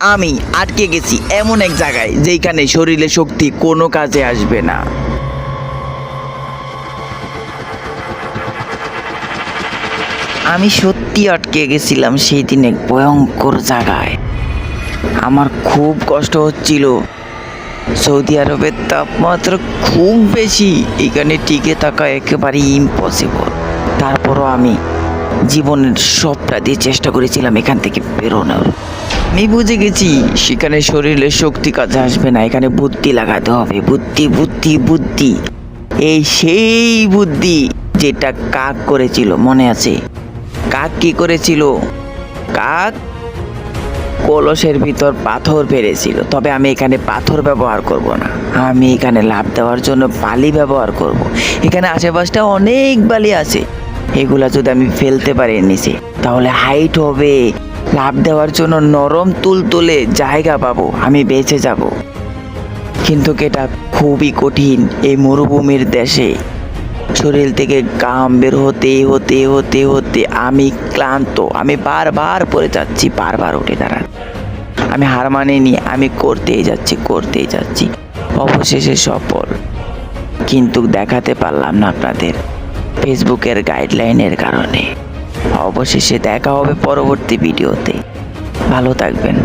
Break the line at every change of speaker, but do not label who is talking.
আমি আটকে গেছি এমন এক জায়গায় যেখানে শরীরে শক্তি কোনো কাজে আসবে না। আমি সত্যি আটকে গেছিলাম সেই দিন এক ভয়ঙ্কর জায়গায়। আমার খুব কষ্ট হচ্ছিল। সৌদি আরবের তাপমাত্রা খুব বেশি, এখানে টিকে থাকা একেবারে ইম্পসিবল তারপরও আমি জীবনের সবটা দিয়ে চেষ্টা করেছিলাম এখান থেকে বেরোনোর। আমি বুঝে গেছি, সেখানে শরীরে শক্তি কাজে আসবে না, এখানে বুদ্ধি লাগাতে হবে, বুদ্ধি বুদ্ধি বুদ্ধি। এই সেই বুদ্ধি যেটা কাক করেছিল, মনে আছে? কাক কি করেছিল? কাক কলসের ভিতর পাথর পেরেছিল, তবে আমি এখানে পাথর ব্যবহার করব না। আমি এখানে লাভ দেওয়ার জন্য বালি ব্যবহার করব। এখানে আশেপাশটা অনেক বালি আছে, এগুলা যদি আমি ফেলতে পারি নিচে, তাহলে হাইট হবে লাভ দেওয়ার জন্য নরম তুল তুলে জায়গা পাবো, আমি বেঁচে যাব। কিন্তু এটা খুবই কঠিন এই মরুভূমির দেশে। শরীর থেকে গাম বের হতে হতে হতে হতে আমি ক্লান্ত, আমি বারবার পড়ে যাচ্ছি, বারবার উঠে দাঁড়ান। আমি হার মানিনি, আমি করতেই যাচ্ছি করতেই যাচ্ছি, অবশেষে সফল। কিন্তু দেখাতে পারলাম না আপনাদের, ফেসবুকের গাইডলাইনের কারণে। অবশেষে দেখা হবে পরবর্তী ভিডিওতে। ভালো থাকবেন।